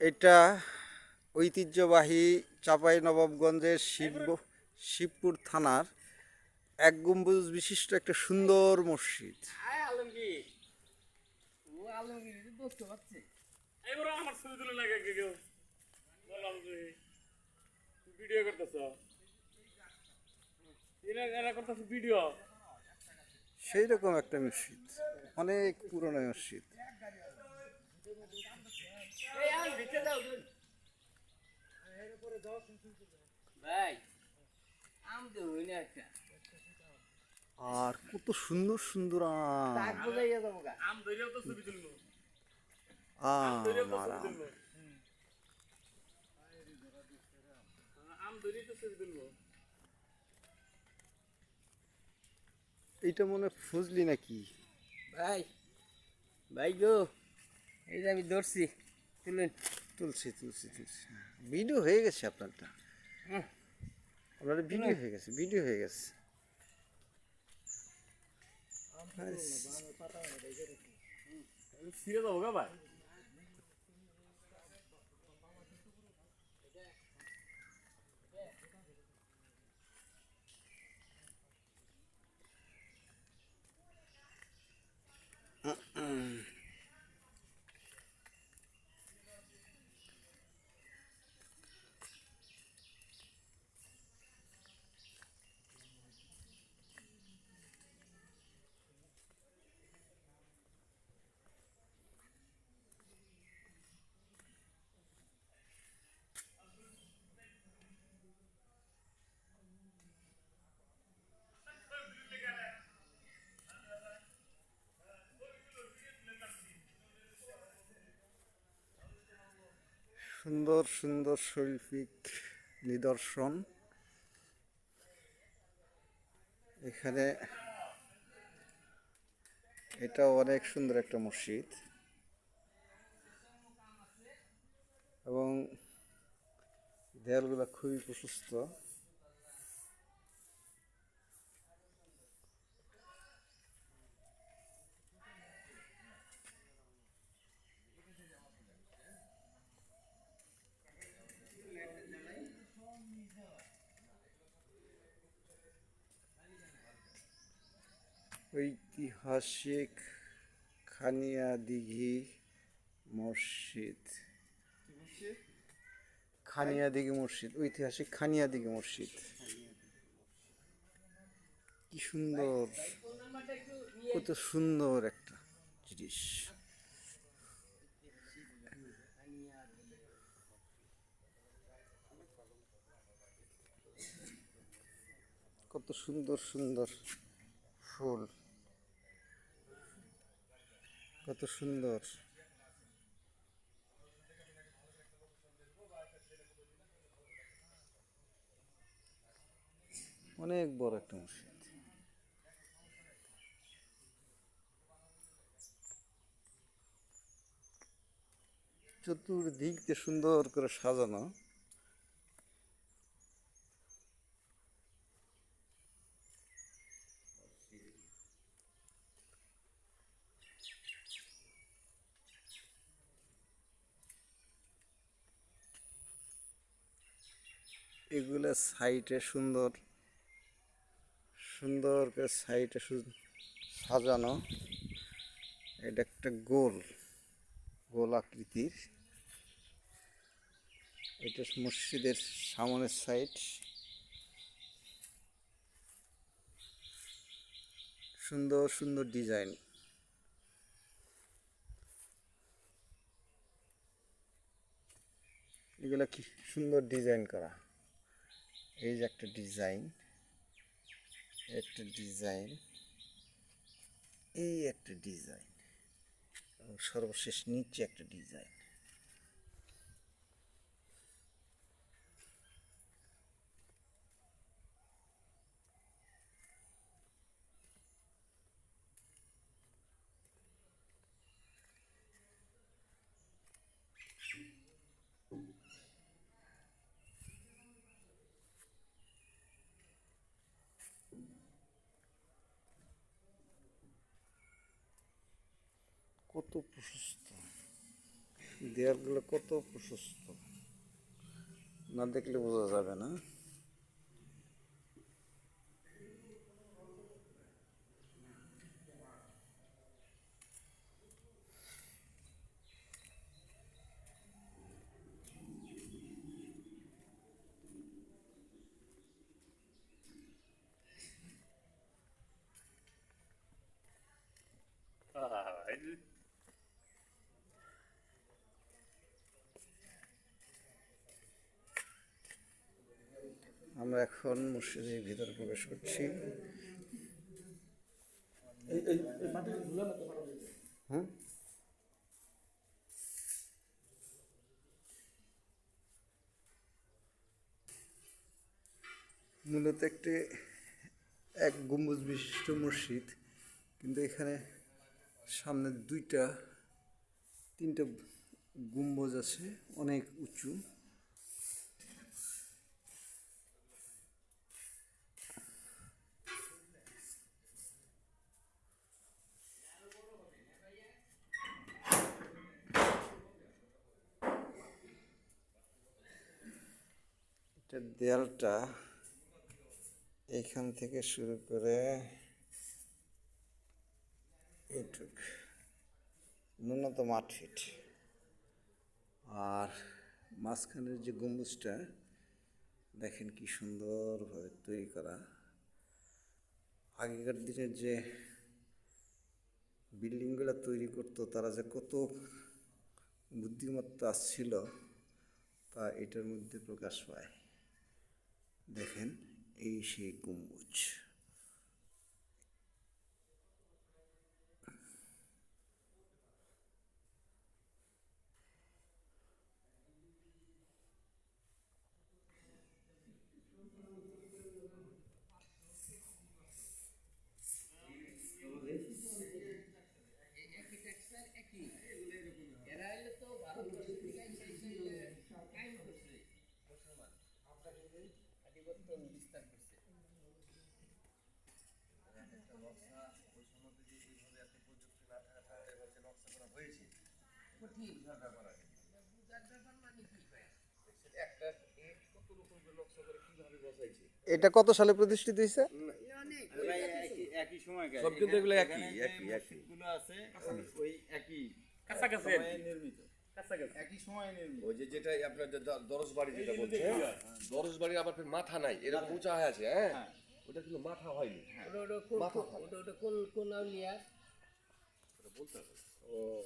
এটা ঐতিহ্যবাহী চাপাই নবাবগঞ্জের শিব শিবপুর থানার এক গম্বুজ বিশিষ্ট একটা সুন্দর মসজিদ। করতেছ? ভিডিও সেই রকম একটা মসজিদ অনেক পুরনো মসজিদ এই আম ভিতরে যাও তুমি ভাই আম তো হই না একটা আর কত সুন্দর সুন্দর এইটা মনে ফুজলি নাকি? ভাই ভাই গো এই যে আমি ধরছি। তুলুন তুলছি তুলছি তুলছি। ভিডিও হয়ে গেছে আপনারটা। আপনার ভিডিও হয়ে গেছে ভিডিও হয়ে গেছে। যাব গা ভাই। সুন্দর সুন্দর শৈল্পিক নিদর্শন। এখানে এটা অনেক সুন্দর একটা মসজিদ। এবং দেয়ালগুলো খুবই প্রশস্ত। ঐতিহাসিক খানিয়া দিঘি মসজিদ। খানিয়া দিঘি মসজিদ, ঐতিহাসিক খানিয়া দিঘি মসজিদ। কি সুন্দর, কত সুন্দর একটা জিনিস। কত সুন্দর সুন্দর ফুল। কত সুন্দর। অনেক বড় একটা মসজিদ। চতুর্দিক দিয়ে সুন্দর করে সাজানো। এগুলো সাইটে সুন্দর সুন্দর করে সাইটে সাজানো। এটা একটা গোল গোল আকৃতির। এটা মসজিদের সামনের সাইড সুন্দর সুন্দর ডিজাইন। এগুলো কি সুন্দর ডিজাইন করা। এই যে একটা ডিজাইন একটা ডিজাইন এই একটা ডিজাইন সর্বশেষ নিচে একটা ডিজাইন। কত প্রশস্ত। দেয়ালগুলো কত প্রশস্ত। না দেখলে বোঝা যাবে না। আমরা এখন মসজিদের ভিতরে প্রবেশ করছি। হ্যাঁ? মূলত একটি এক গম্বুজ বিশিষ্ট মসজিদ কিন্তু এখানে সামনে দুইটা তিনটা গম্বুজ আছে অনেক উঁচু। এটা দেয়ালটা এখান থেকে শুরু করে এটুক, ন্যূনতম আট ফিট আর মাঝখানের যে গম্বুজটা, দেখেন কি সুন্দরভাবে তৈরি করা। আগেকার দিনের যে বিল্ডিংগুলো তৈরি করতো, তারা যে কত বুদ্ধিমত্তা ছিল, তা এটার মধ্যে প্রকাশ পায়। দেখেন এই সেই গম্বুজ এরা হইলে তো ভারতবর্ষ থেকে সেই সেই কায়েম করছে মুসলমান বিস্তার করছে কঠিন? এটা কত সালে প্রতিষ্ঠিত হয়েছে একই-। সব কিন্তু এগুলো একই, একই, একই। আছে, ওই একই কাছাকাছি। সময়ে নির্মিত। একই সময়। ওই যে যেটা আপনার যে দ- দরজ বাড়ি যেটা বলছে যে দরজ বাড়ির আবার মাথা নাই এরকম উঁচা হয়ে আছে হ্যাঁ? ওটা কিন্তু মাথা হয়নি। ওটা- ওটা কোন- মাথা ওটা- ওটা কোন- কোন আউলিয়া? ওটা বলতে হবে। ও।